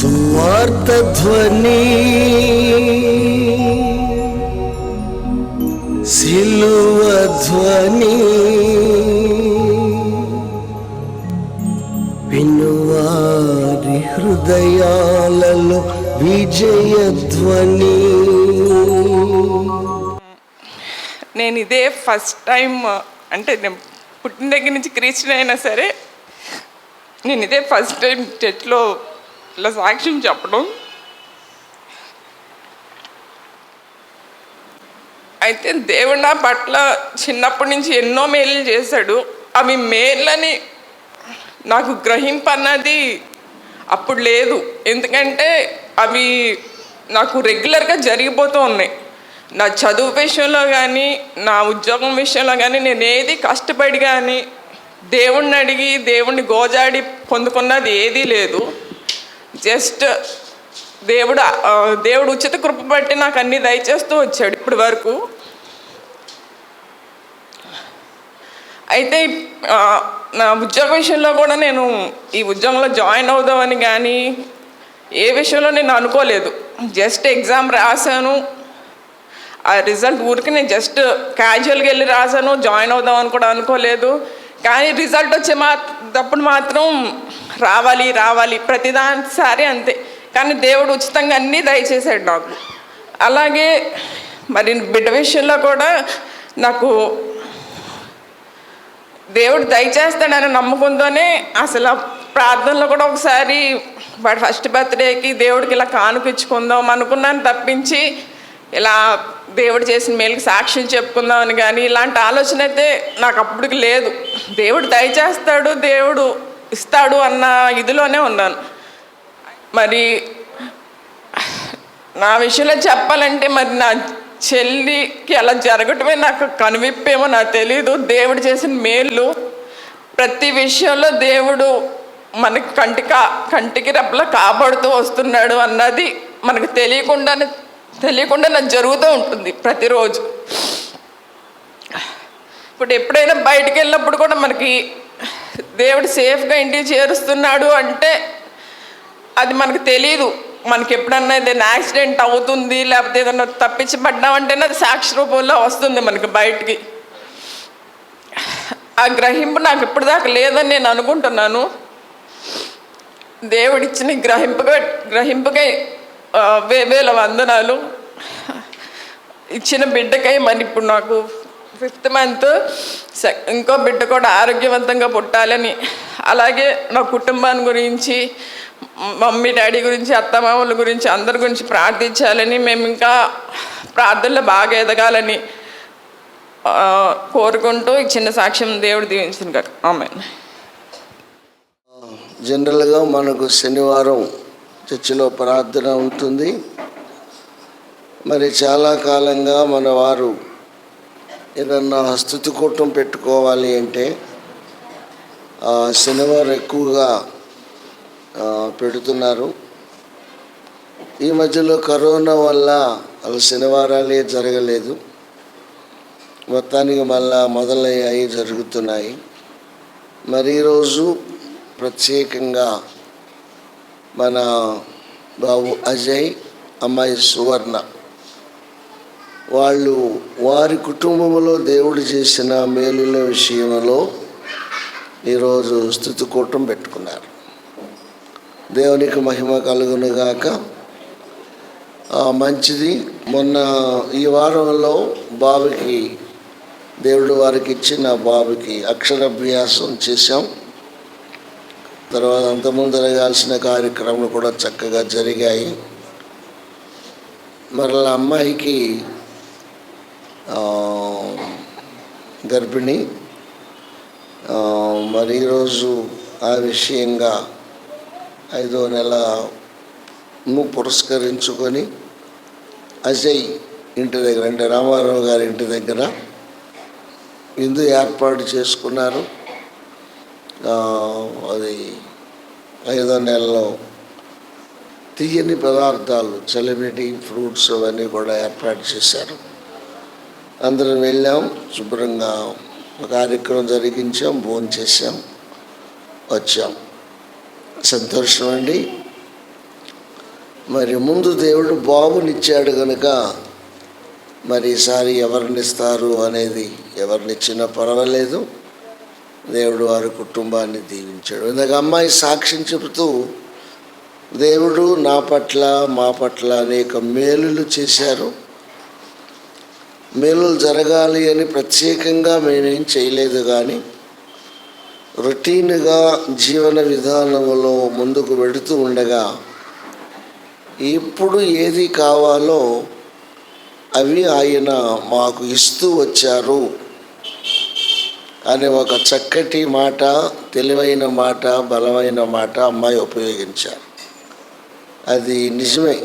సువార్త ధ్వని ధ్వని వినువారి హృదయాలలో విజయ ధ్వని నేను ఇదే ఫస్ట్ టైం అంటే నేను పుట్టిన దగ్గర నుంచి క్రీచ్ అయినా సరే నేను ఇదే ఫస్ట్ టైం టెట్లో ఇలా సాక్ష్యం చెప్పడం. అయితే దేవుడు నా పట్ల చిన్నప్పటి నుంచి ఎన్నో మేలు చేశాడు. అవి మేళ్ళని నాకు గ్రహింపన్నది అప్పుడు లేదు. ఎందుకంటే అవి నాకు రెగ్యులర్గా జరిగిపోతూ ఉన్నాయి. నా చదువు విషయంలో కానీ నా ఉద్యోగం విషయంలో కానీ నేను ఏది కష్టపడి కానీ దేవుణ్ణి అడిగి దేవుణ్ణి గోజాడి పొందుకున్నది ఏదీ లేదు. జస్ట్ దేవుడు దేవుడు ఉచిత కృప బట్టి నాకు అన్ని దయచేస్తూ వచ్చాడు ఇప్పటి వరకు. అయితే నా ఉద్యోగ విషయంలో కూడా నేను ఈ ఉద్యోగంలో జాయిన్ అవుదామని కానీ ఏ విషయంలో నేను అనుకోలేదు. జస్ట్ ఎగ్జామ్ రాశాను. ఆ రిజల్ట్ ఊరికి నేను జస్ట్ క్యాజువల్గా వెళ్ళి రాశాను జాయిన్ అవుదామని కూడా అనుకోలేదు. కానీ రిజల్ట్ వచ్చే మా తప్పుడు మాత్రం రావాలి రావాలి ప్రతిదానిసారి అంతే. కానీ దేవుడు ఉచితంగా అన్నీ దయచేశాడు నాకు. అలాగే మరి బిడ్డ విషయంలో కూడా నాకు దేవుడు దయచేస్తాడని నమ్మకంతోనే అసలు ప్రార్థనలో కూడా ఒకసారి వాడు ఫస్ట్ బర్త్డేకి దేవుడికి ఇలా కానుపించుకుందాం అనుకున్నాను తప్పించి ఇలా దేవుడు చేసిన మేలుకి సాక్ష్యం చెప్పుకుందాం అని కానీ ఇలాంటి ఆలోచన అయితే నాకు అప్పటికి లేదు. దేవుడు దయచేస్తాడు దేవుడు ఇస్తాడు అన్న ఇదిలోనే ఉన్నాను. మరి నా విషయంలో చెప్పాలంటే మరి నా చెల్లికి అలా జరగటమే నాకు కనువిప్పేమో నాకు తెలియదు దేవుడు చేసిన మేలు. ప్రతి విషయంలో దేవుడు మనకి కంటికి కంటికి రెప్పలా కాపాడుతూ వస్తున్నాడు అన్నది మనకు తెలియకుండానే తెలియకుండా నాకు జరుగుతూ ఉంటుంది ప్రతిరోజు. ఇప్పుడు ఎప్పుడైనా బయటికి వెళ్ళినప్పుడు కూడా మనకి దేవుడు సేఫ్గా ఇంటికి చేరుస్తున్నాడు అంటే అది మనకు తెలియదు మనకి ఎప్పుడన్నా ఏదైనా యాక్సిడెంట్ అవుతుంది లేకపోతే ఏదైనా తప్పించి పడ్డామంటేనే అది సాక్షి రూపంలో వస్తుంది మనకి బయటికి. ఆ గ్రహింపు నాకు ఇప్పటిదాకా లేదని నేను అనుకుంటున్నాను. దేవుడిచ్చిన గ్రహింపుగా గ్రహింపుగా వే వేల వందనాలు. ఇచ్చిన బిడ్డకై మరి ఇప్పుడు నాకు ఫిఫ్త్ మంత్ ఇంకో బిడ్డ కూడా ఆరోగ్యవంతంగా పుట్టాలని. అలాగే నా కుటుంబాన్ని గురించి మమ్మీ డాడీ గురించి అత్తమామల గురించి అందరి గురించి ప్రార్థించాలని. మేము ఇంకా ప్రార్థనలో బాగా ఎదగాలని కోరుకుంటూ ఈ చిన్న సాక్ష్యం దేవుడు దీవించిన కాక. ఆమె జనరల్గా మనకు శనివారం చర్చిలో ప్రార్థన ఉంటుంది. మరి చాలా కాలంగా మన వారు ఏదన్నా స్థుతికూటం పెట్టుకోవాలి అంటే శనివారం ఎక్కువగా పెడుతున్నారు. ఈ మధ్యలో కరోనా వల్ల అలా శనివారాలే జరగలేదు. మొత్తానికి మళ్ళా మొదలయ్యాయి జరుగుతున్నాయి. మరి ఈరోజు ప్రత్యేకంగా మన బాబు అజయ్ అమ్మాయి సువర్ణ వాళ్ళు వారి కుటుంబంలో దేవుడు చేసిన మేలుల విషయంలో ఈరోజు స్థుతి కూటం పెట్టుకున్నారు. దేవునికి మహిమ కలుగునుగాక. మంచిది మొన్న ఈ వారంలో బాబుకి దేవుడు వారికి ఇచ్చిన బాబుకి అక్షరాభ్యాసం చేశాం. తర్వాత అంతకుముందు జరగాల్సిన కార్యక్రమాలు కూడా చక్కగా జరిగాయి. మరలా అమ్మాయికి గర్భిణి. మరి ఈరోజు ఆ విషయంగా ఐదో నెలను పురస్కరించుకొని అజయ్ ఇంటి దగ్గర అంటే రామారావు గారి ఇంటి దగ్గర ఇందు ఏర్పాటు చేసుకున్నారు. అది ఐదో నెలలో తీయని పదార్థాలు సెలబ్రిటీ ఫ్రూట్స్ అవన్నీ కూడా ఏర్పాటు చేశారు. అందరం వెళ్ళాం శుభ్రంగా ఒక కార్యక్రమం జరిగించాం భోజనం చేసాం వచ్చాం. సంతోషం అండి. మరి ముందు దేవుడు బాబునిచ్చాడు కనుక మరి ఈసారి ఎవరినిస్తారు అనేది ఎవరినిచ్చినా పర్వాలేదు. దేవుడు వారి కుటుంబాన్ని దీవించాడు. ఇందాక అమ్మాయి సాక్ష్యం చెబుతూ దేవుడు నా పట్ల మా పట్ల అనేక మేలులు చేశారు. మేలులు జరగాలి అని ప్రత్యేకంగా మేమేం చేయలేదు కానీ రొటీన్గా జీవన విధానంలో ముందుకు వెడుతూ ఉండగా ఎప్పుడు ఏది కావాలో అవి ఆయన మాకు ఇస్తూ వచ్చారు అనే ఒక చక్కటి మాట తెలివైన మాట బలమైన మాట అమ్మాయి ఉపయోగించారు. అది నిజమే.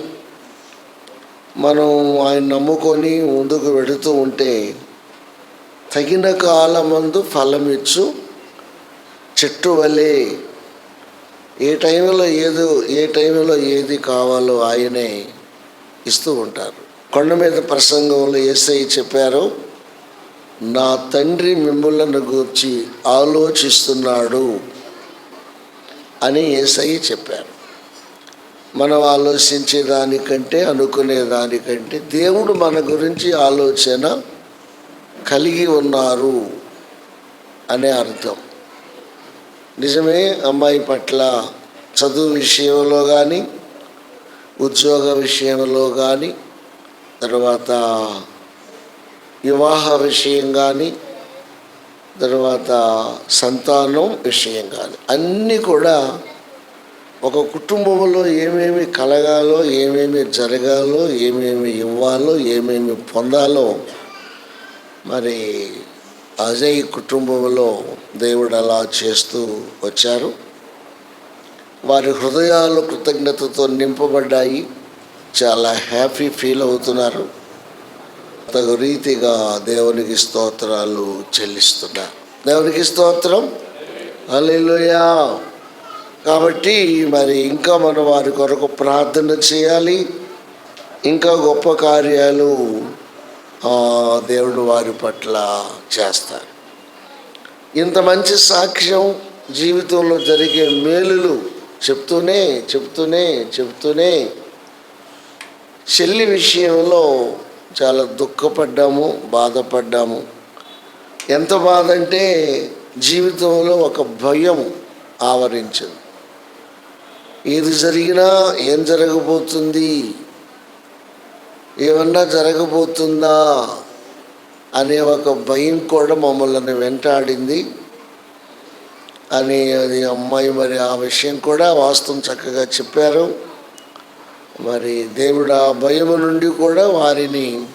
మనం ఆయన నమ్ముకొని ముందుకు వెడుతూ ఉంటే తగిన కాలమందు ఫలమిచ్చు. చెట్టు వలె ఏ టైంలో ఏదో ఏ టైంలో ఏది కావాలో ఆయనే ఇస్తూ ఉంటారు. కొండ మీద ప్రసంగంలో ఏసై చెప్పారు నా తండ్రి మిమ్మల్ని గూర్చి ఆలోచిస్తున్నాడు అని ఏసై చెప్పారు. మనం ఆలోచించే దానికంటే అనుకునే దానికంటే దేవుడు మన గురించి ఆలోచన కలిగి ఉన్నారు అనే అర్థం. నిజమే అమ్మాయి పట్ల చదువు విషయంలో కానీ ఉద్యోగ విషయంలో కానీ తర్వాత వివాహ విషయం కానీ తర్వాత సంతానం విషయం కానీ అన్నీ కూడా ఒక కుటుంబంలో ఏమేమి కలగాలో ఏమేమి జరగాలో ఏమేమి ఇవ్వాలో ఏమేమి పొందాలో మరి అజయ్ కుటుంబంలో దేవుడు అలా చేస్తూ వచ్చారు. వారి హృదయాలు కృతజ్ఞతతో నింపబడ్డాయి. చాలా హ్యాపీ ఫీల్ అవుతున్నారు. తగు రీతిగా దేవునికి స్తోత్రాలు చెల్లిస్తున్నారు దేవునికి స్తోత్రం. అల్లెలుయా కాబట్టి మరి ఇంకా మనం వారి కొరకు ప్రార్థన చేయాలి. ఇంకా గొప్ప కార్యాలు దేవుడు వారి పట్ల చేస్తారు. ఇంత మంచి సాక్ష్యం జీవితంలో జరిగే మేలులు చెప్తూనే చెప్తూనే చెప్తూనే చెల్లి విషయంలో చాలా దుఃఖపడ్డాము బాధపడ్డాము. ఎంత బాధ అంటే జీవితంలో ఒక భయం ఆవరించింది. ఏది జరిగినా ఏం జరగబోతుంది? ఏమన్నా జరగబోతుందా? అనే ఒక భయం కూడా మమ్మల్ని వెంటాడింది. అని అది అమ్మాయి మరి ఆ విషయం కూడా వాస్తవం చక్కగా చెప్పారు. మరి దేవుడు ఆ భయము నుండి కూడా వారిని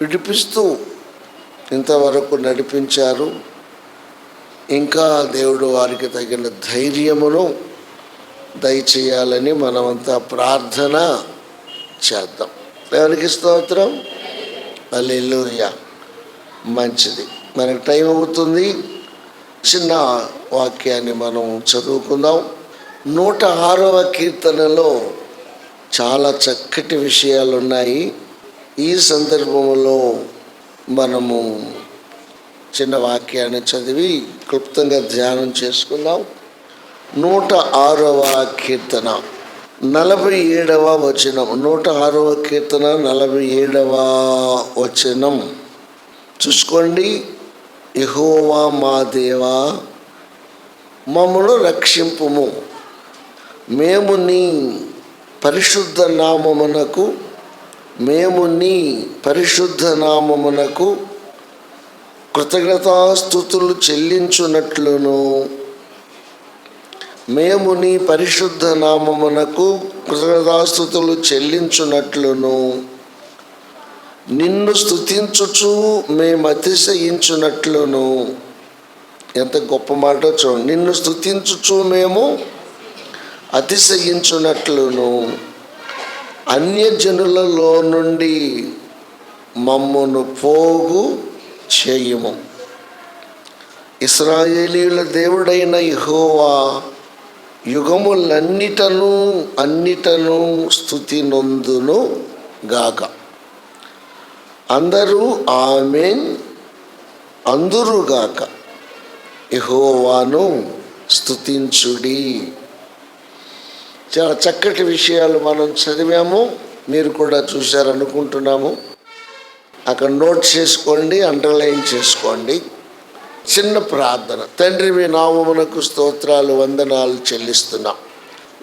విడిపిస్తూ ఇంతవరకు నడిపించారు. ఇంకా దేవుడు వారికి తగిన ధైర్యమును దయచేయాలని మనమంతా ప్రార్థన చేద్దాం. ఎవరికి స్తోత్రం. అల్లెలుయ మంచిది. మనకు టైం అవుతుంది. చిన్న వాక్యాన్ని మనం చదువుకుందాం. నూట ఆరవ కీర్తనలో చాలా చక్కటి విషయాలు ఉన్నాయి. ఈ సందర్భంలో మనము చిన్న వాక్యాన్ని చదివి క్లుప్తంగా ధ్యానం చేసుకుందాం. నూట ఆరవ కీర్తన. నలభై ఏడవ వచనం. నూట ఆరవ కీర్తన నలభై ఏడవ వచనం. చూసుకోండి. యహోవా మా దేవా మమ్మను రక్షింపుము. మేము నీ పరిశుద్ధ నామమునకు మేము నీ పరిశుద్ధ నామమునకు కృతజ్ఞతాస్థుతులు చెల్లించున్నట్లును మేము నీ పరిశుద్ధ నామమునకు కృతజ్ఞతాస్థుతులు చెల్లించున్నట్లును నిన్ను స్థుతించుచు మేము అతిశయించున్నట్లును ఎంత గొప్ప మాట చూడండి. నిన్ను స్థుతించుచు మేము అతిశయించున్నట్లును అన్యజనులలో నుండి మమ్మను పోగు చేయము. ఇస్రాయేలీల దేవుడైన ఇహోవా యుగములన్నిటను అన్నిటను స్థుతి నొందును గాక. అందరూ ఆమెన్ అందురుగాక యహోవాను స్థుతించుడి. చాలా చక్కటి విషయాలు మనం చదివాము మీరు కూడా చూశారనుకుంటున్నాము. అక్కడ నోట్ చేసుకోండి అండర్లైన్ చేసుకోండి. చిన్న ప్రార్థన. తండ్రి మీ నామమునకు స్తోత్రాలు వందనాలు చెల్లిస్తున్నాం.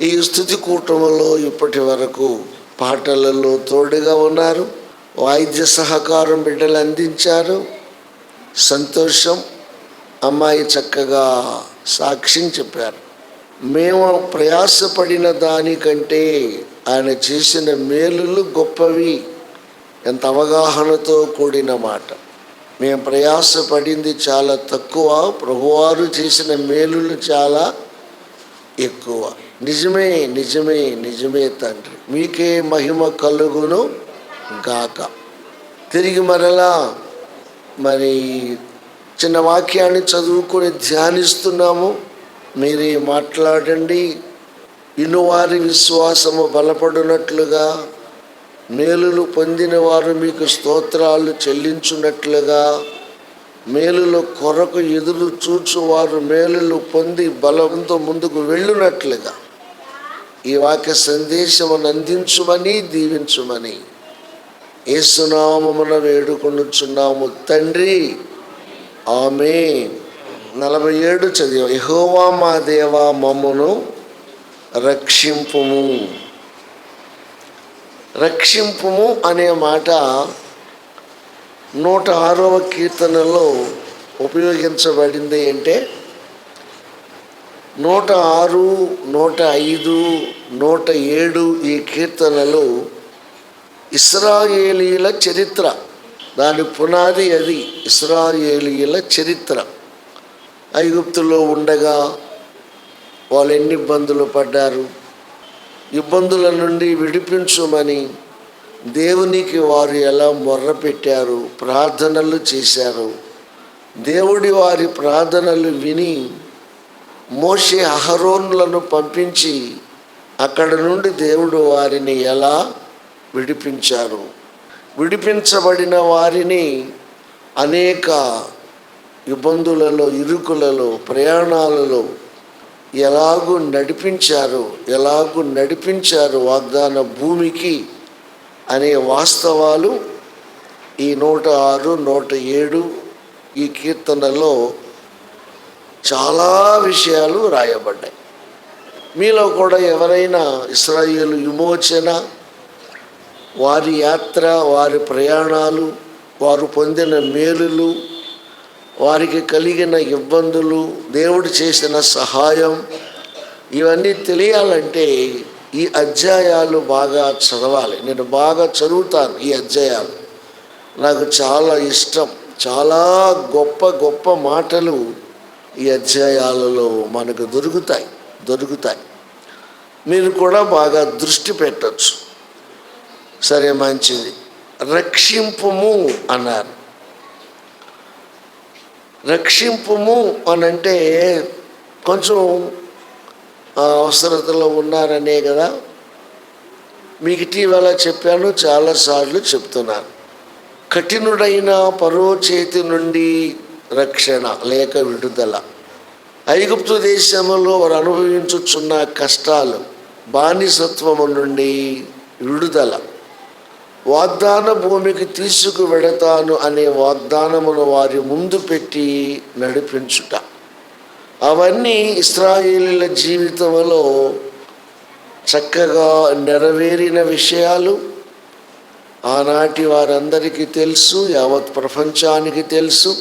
ఈ స్థుతి కూటములో ఇప్పటి వరకు పాటలలో తోడుగా ఉన్నారు. వాయిద్య సహకారం బిడ్డలు అందించారు. సంతోషం అమ్మాయి చక్కగా సాక్ష్యం చెప్పారు. మేము ప్రయాసపడిన దానికంటే ఆయన చేసిన మేలులు గొప్పవి. ఎంత అవగాహనతో కూడిన మాట. మేము ప్రయాసపడింది చాలా తక్కువ. ప్రభువారు చేసిన మేలులు చాలా ఎక్కువ. నిజమే నిజమే నిజమే తండ్రి. మీకే మహిమ కలుగును గాక. తిరిగి మరలా మరి చిన్న వాక్యాన్ని చదువుకొని ధ్యానిస్తున్నాము. మీరే మాట్లాడండి. ఇనువారి విశ్వాసము బలపడినట్లుగా మేలులు పొందిన వారు మీకు స్తోత్రాలు చెల్లించున్నట్లుగా మేలుల కొరకు ఎదురు చూచువారు మేలులు పొంది బలంతో ముందుకు వెళ్ళునట్లుగా. ఈ వాక్య సందేశమును అందించుమని దీవించుమని. ఏసునామమున వేడుకొనుచున్నాము తండ్రి. ఆమె నలభై ఏడు చదివా. యహోవా మా దేవా మమ్మును రక్షింపుము. రక్షింపుము అనే మాట నూట ఆరవ కీర్తనలో ఉపయోగించబడింది అంటే నూట ఆరు నూట ఐదు నూట ఏడు ఈ కీర్తనలు ఇస్రాయేలీల చరిత్ర. దాని పునాది అది ఇస్రాయేలీల చరిత్ర. ఐగుప్తులో ఉండగా వాళ్ళు ఎన్ని ఇబ్బందులు పడ్డారు? ఇబ్బందుల నుండి విడిపించమని దేవునికి వారు ఎలా మొర్ర పెట్టారు ప్రార్థనలు చేశారు. దేవుడి వారి ప్రార్థనలు విని మోషే అహరోన్లను పంపించి అక్కడ నుండి దేవుడు వారిని ఎలా విడిపించారు. విడిపించబడిన వారిని అనేక ఇబ్బందులలో ఇరుకులలో ప్రయాణాలలో ఎలాగూ నడిపించారు ఎలాగూ నడిపించారు వాగ్దాన భూమికి అనే వాస్తవాలు ఈ నూట ఆరు నూట ఏడు ఈ కీర్తనలో చాలా విషయాలు రాయబడ్డాయి. మీలో కూడా ఎవరైనా ఇస్రాయేలు విమోచన వారి యాత్ర వారి ప్రయాణాలు వారు పొందిన మేలులు వారికి కలిగిన ఇబ్బందులు దేవుడు చేసిన సహాయం ఇవన్నీ తెలియాలంటే ఈ అధ్యాయాలు బాగా చదవాలి. నేను బాగా చదువుతాను ఈ అధ్యాయాలు. నాకు చాలా ఇష్టం. చాలా గొప్ప గొప్ప మాటలు ఈ అధ్యాయాలలో మనకు దొరుకుతాయి దొరుకుతాయి. మీరు కూడా బాగా దృష్టి పెట్టచ్చు. సరే మంచిది. రక్షింపము అన్నారు. రక్షింపుము అని అంటే కొంచెం అవసరతలో ఉన్నారనే కదా. మీకు ఇటీవల చెప్పాను చాలాసార్లు చెప్తున్నాను. కఠినుడైన పరో చేతి నుండి రక్షణ లేక విడుదల. ఐగుప్తు దేశంలో వారు అనుభవించుచున్న కష్టాలు బానిసత్వము నుండి విడుదల. వాగ్దాన భూమికి తీసుకు వెడతాను అనే వాగ్దానమును వారి ముందు పెట్టి నడిపించుట. అవన్నీ ఇస్రాయేలీల జీవితంలో చక్కగా నెరవేరిన విషయాలు. ఆనాటి వారందరికీ తెలుసు యావత్ ప్రపంచానికి తెలుసు.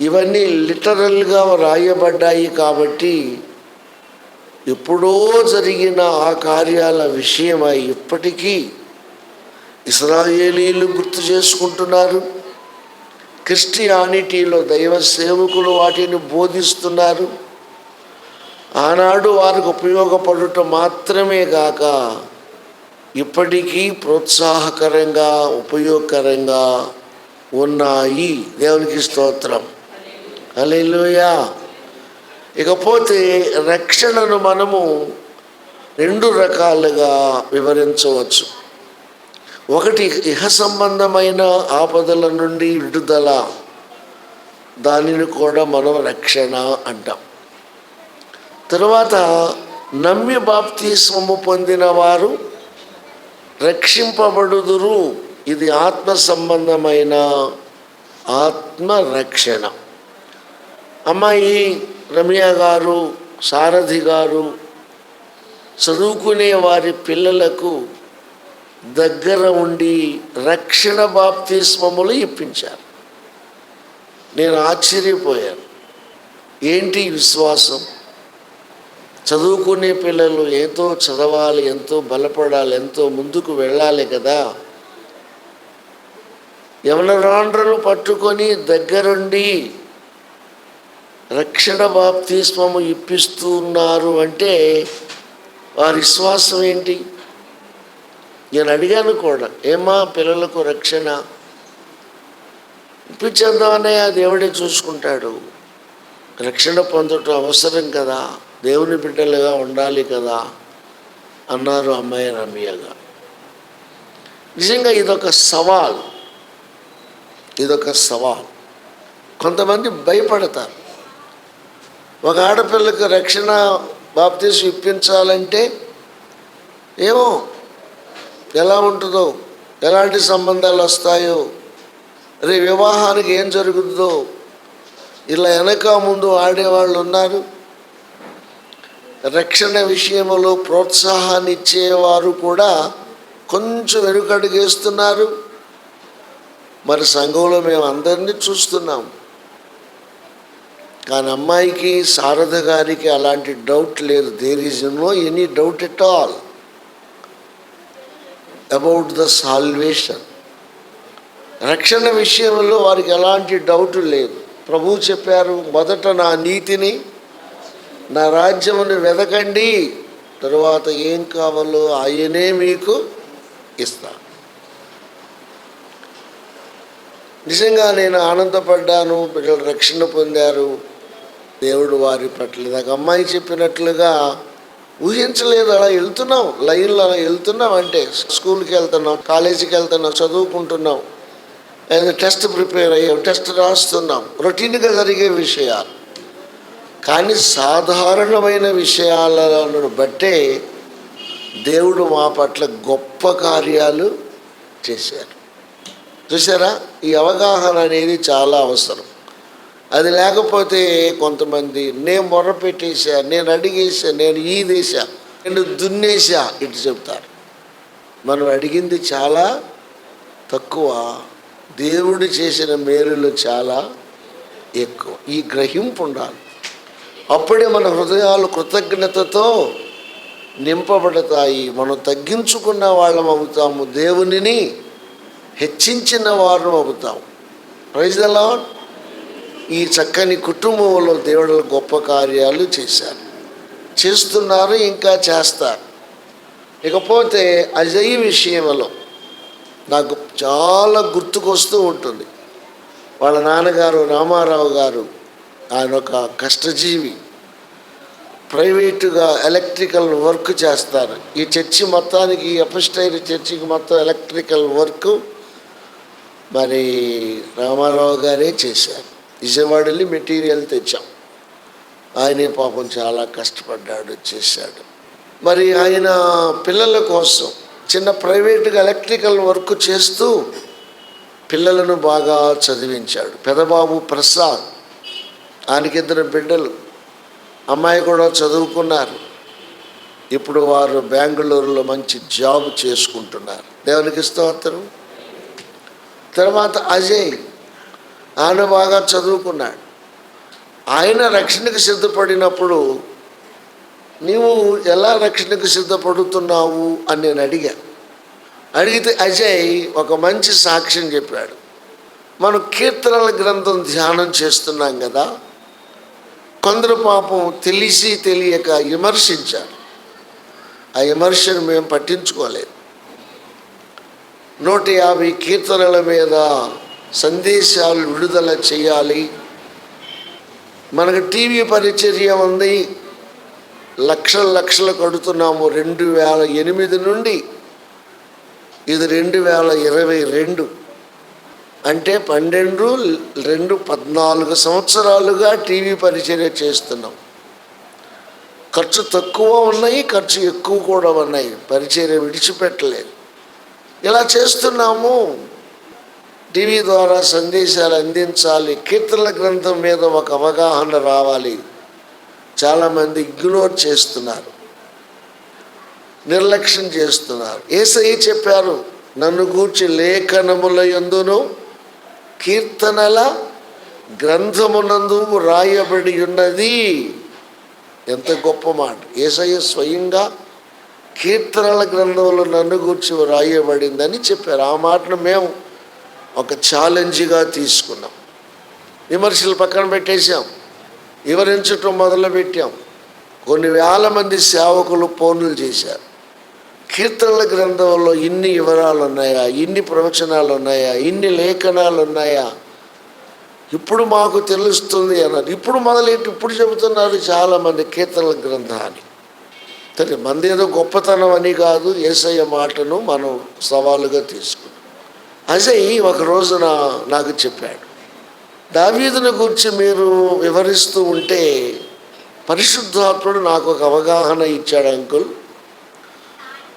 ఇవన్నీ లిటరల్గా రాయబడ్డాయి కాబట్టి ఎప్పుడో జరిగిన ఆ కార్యాల విషయమై ఇప్పటికీ ఇస్రాయేలీలు గుర్తు చేసుకుంటున్నారు. క్రిస్టియానిటీలో దైవ సేవకులు వాటిని బోధిస్తున్నారు. ఆనాడు వారికి ఉపయోగపడుట మాత్రమే కాక ఇప్పటికీ ప్రోత్సాహకరంగా ఉపయోగకరంగా ఉన్నాయి. దేవునికి స్తోత్రం. అలెలుయా ఇకపోతే రక్షణను మనము రెండు రకాలుగా వివరించవచ్చు. ఒకటి ఇహ సంబంధమైన ఆపదల నుండి విడుదల. దానిని కూడా మనం రక్షణ అంటాం. తర్వాత నమ్మి బాప్తిస్మము పొందిన వారు రక్షింపబడుదురు. ఇది ఆత్మ సంబంధమైన ఆత్మరక్షణ అమ్మాయి రమ్య గారు సారథి గారు చదువుకునే వారి పిల్లలకు దగ్గర ఉండి రక్షణ బాప్తిస్మములు ఇప్పించారు. నేను ఆశ్చర్యపోయాను. ఏంటి విశ్వాసం? చదువుకునే పిల్లలు ఎంతో చదవాలి ఎంతో బలపడాలి ఎంతో ముందుకు వెళ్ళాలి కదా. యవనరాండ్రలు పట్టుకొని దగ్గరుండి రక్షణ బాప్తిస్మము ఇప్పిస్తున్నారు అంటే వారి విశ్వాసం ఏంటి? నేను అడిగాను కూడా ఏమా పిల్లలకు రక్షణ ఇప్పించేద్దామనే దేవుడే చూసుకుంటాడు. రక్షణ పొందటం అవసరం కదా దేవుని బిడ్డలుగా ఉండాలి కదా అన్నారు అమ్మాయి రమ్యగా నిజంగా ఇదొక సవాల్. ఇదొక సవాల్. కొంతమంది భయపడతారు. ఒక ఆడపిల్లకు రక్షణ బాప్తీసు ఇప్పించాలంటే ఏమో ఎలా ఉంటుందో ఎలాంటి సంబంధాలు వస్తాయో రే వివాహానికి ఏం జరుగుతుందో ఇలా వెనక ముందు ఆడేవాళ్ళు ఉన్నారు. రక్షణ విషయంలో ప్రోత్సాహాన్ని ఇచ్చేవారు కూడా కొంచెం వెనుకడుగేస్తున్నారు మరి సంఘంలో మేము అందరినీ చూస్తున్నాం. కానీ అమ్మాయికి శారద గారికి అలాంటి డౌట్ లేదు. There is no any doubt at all about the salvation రక్షణ విషయంలో వారికి ఎలాంటి డౌట్ లేదు. ప్రభువు చెప్పారు మొదట నా నీతిని నా రాజ్యమును వెదకండి. తరువాత ఏం కావాలో ఆయనే మీకు ఇస్తా. నిజంగా నేను ఆనందపడ్డాను పిల్లలు రక్షణ పొందారు. దేవుడు వారి పట్ల నాకు అమ్మాయి చెప్పినట్లుగా ఊహించలేదు అలా వెళ్తున్నాం లైన్లో అలా వెళ్తున్నాం అంటే స్కూల్కి వెళ్తున్నాం కాలేజీకి వెళ్తున్నాం చదువుకుంటున్నాం. లేదా టెస్ట్ ప్రిపేర్ అయ్యాం టెస్ట్ రాస్తున్నాం. రొటీన్గా జరిగే విషయాలు. కానీ సాధారణమైన విషయాలను బట్టే దేవుడు మా పట్ల గొప్ప కార్యాలు చేశారు. చూసారా ఈ అవగాహన అనేది చాలా అవసరం. అది లేకపోతే కొంతమంది నేను మొర్ర పెట్టేశా నేను అడిగేసా నేను ఈదేసా నేను దున్నేసా ఇటు చెప్తారు. మనం అడిగింది చాలా తక్కువ దేవుడు చేసిన మేలులు చాలా ఎక్కువ. ఈ గ్రహింపు ఉండాలి. అప్పుడే మన హృదయాలు కృతజ్ఞతతో నింపబడతాయి. మనం తగ్గించుకున్న వాళ్ళం అవుతాము. దేవునిని హెచ్చించిన వారు అవుతాము ప్రైజ్ ద ఈ చక్కని కుటుంబంలో దేవుడు గొప్ప కార్యాలు చేశారు. చేస్తున్నారు ఇంకా చేస్తారు. ఇకపోతే అజయ్ విషయంలో నాకు చాలా గుర్తుకొస్తూ ఉంటుంది. వాళ్ళ నాన్నగారు రామారావు గారు ఆయన ఒక కష్టజీవి. ప్రైవేటుగా ఎలక్ట్రికల్ వర్క్ చేస్తారు. ఈ చర్చి మొత్తానికి అపస్టైర్ చర్చికి మొత్తం ఎలక్ట్రికల్ వర్క్ మరి రామారావు గారే చేశారు. విజయవాడ వెళ్ళి మెటీరియల్ తెచ్చాం. ఆయనే పాపం చాలా కష్టపడ్డాడు చేశాడు. మరి ఆయన పిల్లల కోసం చిన్న ప్రైవేట్గా ఎలక్ట్రికల్ వర్క్ చేస్తూ పిల్లలను బాగా చదివించాడు. పెదబాబు ప్రసాద్ ఆయనకి ఇద్దరు బిడ్డలు అమ్మాయి కూడా చదువుకున్నారు. ఇప్పుడు వారు బెంగళూరులో మంచి జాబ్ చేసుకుంటున్నారు. దేవునికి స్తోత్రం. తర్వాత అజయ్ ఆయన బాగా చదువుకున్నాడు. ఆయన రక్షణకు సిద్ధపడినప్పుడు నీవు ఎలా రక్షణకు సిద్ధపడుతున్నావు అని నేను అడిగాను అడిగితే అజయ్ ఒక మంచి సాక్ష్యం చెప్పాడు. మనం కీర్తనల గ్రంథం ధ్యానం చేస్తున్నాం కదా. కొందరు పాపం తెలిసి తెలియక విమర్శించారు. ఆ విమర్శను మేము పట్టించుకోలేదు. నూట యాభై కీర్తనల మీద సందేశాలు విడుదల చేయాలి. మనకు టీవీ పరిచర్య ఉంది. లక్షల లక్షలు కడుతున్నాము. రెండు వేల ఎనిమిది నుండి ఇది రెండు వేల ఇరవై రెండు. అంటే పన్నెండు రెండు పద్నాలుగు సంవత్సరాలుగా టీవీ పరిచర్య చేస్తున్నాం. ఖర్చు తక్కువ ఉన్నాయి ఖర్చు ఎక్కువ కూడా ఉన్నాయి. పరిచర్య విడిచిపెట్టలేదు. ఇలా చేస్తున్నాము. టీవీ ద్వారా సందేశాలు అందించాలి. కీర్తనల గ్రంథం మీద ఒక అవగాహన రావాలి. చాలామంది ఇగ్నోర్ చేస్తున్నారు. నిర్లక్ష్యం చేస్తున్నారు. ఏసై చెప్పారు నన్ను గూర్చి లేఖనముల ఎందును కీర్తనల గ్రంథమునందు రాయబడి ఉన్నది. ఎంత గొప్ప మాట. ఏసయ్య స్వయంగా కీర్తనల గ్రంథంలో నన్ను గూర్చి రాయబడిందని చెప్పారు. ఆ మాటను మేము ఒక ఛాలెంజ్గా తీసుకున్నాం. విమర్శలు పక్కన పెట్టేశాం. వివరించటం మొదలుపెట్టాం కొన్ని వేల మంది సేవకులు ఫోన్లు చేశారు. కీర్తనల గ్రంథంలో ఇన్ని వివరాలు ఉన్నాయా ఇన్ని ప్రవచనాలు ఉన్నాయా ఇన్ని లేఖనాలు ఉన్నాయా ఇప్పుడు మాకు తెలుస్తుంది అన్నారు. ఇప్పుడు మొదలెట్టి ఇప్పుడు చెబుతున్నారు చాలామంది కీర్తనల గ్రంథాన్ని. సరే మంది ఏదో గొప్పతనం అని కాదు ఏసయ్య మాటను మనం సవాలుగా తీసుకున్నాం. అజయ్ ఒక రోజున నాకు చెప్పాడు దావీదుని గురించి మీరు వివరిస్తూ ఉంటే పరిశుద్ధాత్ముడు నాకు ఒక అవగాహన ఇచ్చాడు అంకుల్.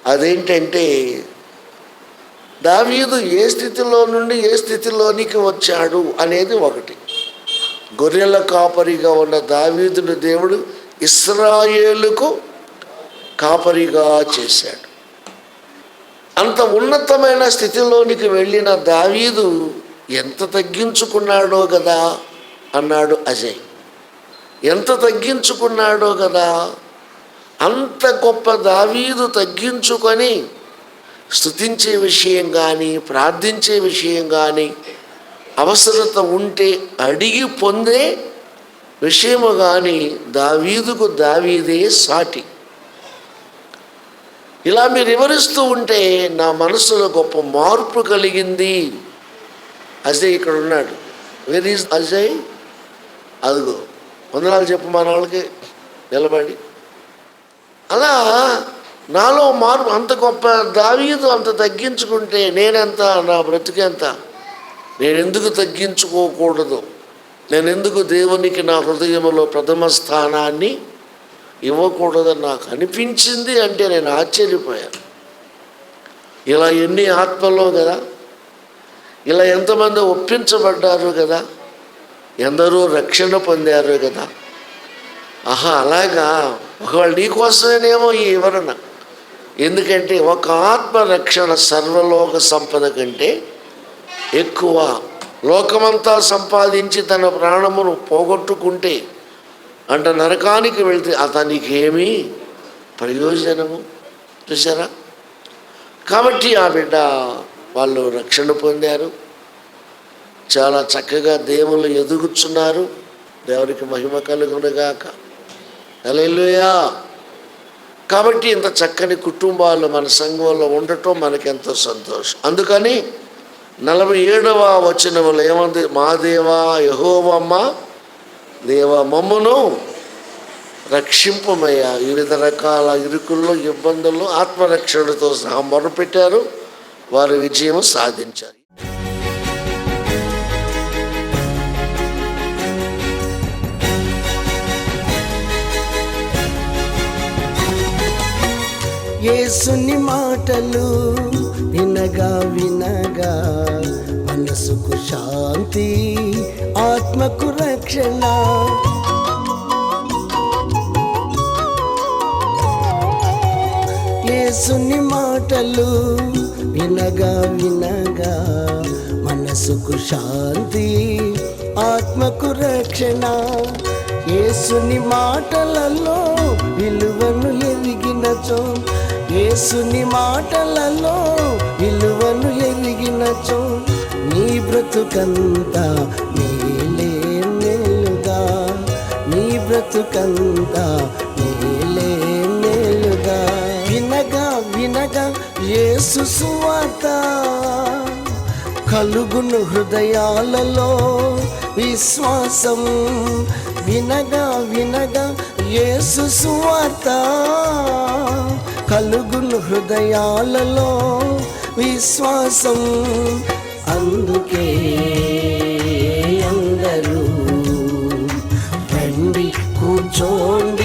అదేంటంటే దావీదు ఏ స్థితిలో నుండి ఏ స్థితిలోనికి వచ్చాడు అనేది ఒకటి. గొర్రెల కాపరిగా ఉన్న దావీదుని దేవుడు ఇస్రాయేలుకు కాపరిగా చేశాడు. అంత ఉన్నతమైన స్థితిలోనికి వెళ్ళిన దావీదు ఎంత తగ్గించుకున్నాడో కదా అన్నాడు అజయ్. ఎంత తగ్గించుకున్నాడో కదా అంత గొప్ప దావీదు తగ్గించుకొని స్థుతించే విషయం కానీ ప్రార్థించే విషయం కానీ అవసరత ఉంటే అడిగి పొందే విషయము కానీ దావీదుకు దావీదే సాటి. ఇలా మీరు వివరిస్తూ ఉంటే నా మనసులో గొప్ప మార్పు కలిగింది. అజయ్ ఇక్కడ ఉన్నాడు. Where is Ajay? అదిగో వందనాలు చెప్పు మన వాళ్ళకి నిలబడి. అలా నాలో మార్పు అంత గొప్ప దావీదు అంత తగ్గించుకుంటే నేనెంత నా బ్రతికెంత నేను ఎందుకు తగ్గించుకోకూడదు? నేనెందుకు దేవునికి నా హృదయంలో ప్రథమ స్థానాన్ని ఇవ్వకూడదని నాకు అనిపించింది అంటే నేను ఆశ్చర్యపోయాను. ఇలా ఎన్ని ఆత్మలో కదా? ఇలా ఎంతమంది ఒప్పించబడ్డారు కదా? ఎందరో రక్షణ పొందారు కదా? ఆహా అలాగా? ఒకవేళ నీకోసమేనేమో ఈ వివరణ. ఎందుకంటే ఒక ఆత్మ రక్షణ సర్వలోక సంపద కంటే ఎక్కువ. లోకమంతా సంపాదించి తన ప్రాణమును పోగొట్టుకుంటే అంట నరకానికి వెళ్తే అతనికి ప్రయోజనము? చూసారా కాబట్టి ఆ బిడ్డ వాళ్ళు రక్షణ పొందారు. చాలా చక్కగా దేవుళ్ళు ఎదుగుచున్నారు. దేవునికి మహిమ కలుగునుగాక. హల్లెలూయా. కాబట్టి ఇంత చక్కని కుటుంబాలు మన సంఘంలో ఉండటం మనకెంతో సంతోషం. అందుకని నలభై ఏడవ వచనములు ఏమంది? మా దేవా యహోవమ్మ దేవ మమ్మను రక్షింపమయ్యా. వివిధ రకాల ఇరుకుల్లో ఇబ్బందుల్లో ఆత్మరక్షణతో సహా మొరపెట్టారు వారు విజయం సాధించారు. ఏసుని మాటలు వినగా వినగా మనసుకు శాంతి ఆత్మకు రక్షణ యేసుని మాటలు వినగా వినగా మనసుకు శాంతి ఆత్మకు రక్షణ. యేసుని మాటలలో విలువను ఎదిగినచో యేసుని మాటలలో విలువను ఎదిగినచో నీ బ్రతుకంతా బ్రతుకంతా మేలే మేలుగా వినగా వినగా ఏ సువార్త. కలుగును హృదయాలలో విశ్వాసం. వినగా వినగా ఏ సువార్త. కలుగును హృదయాలలో విశ్వాసం. అందుకే అందరూ రండి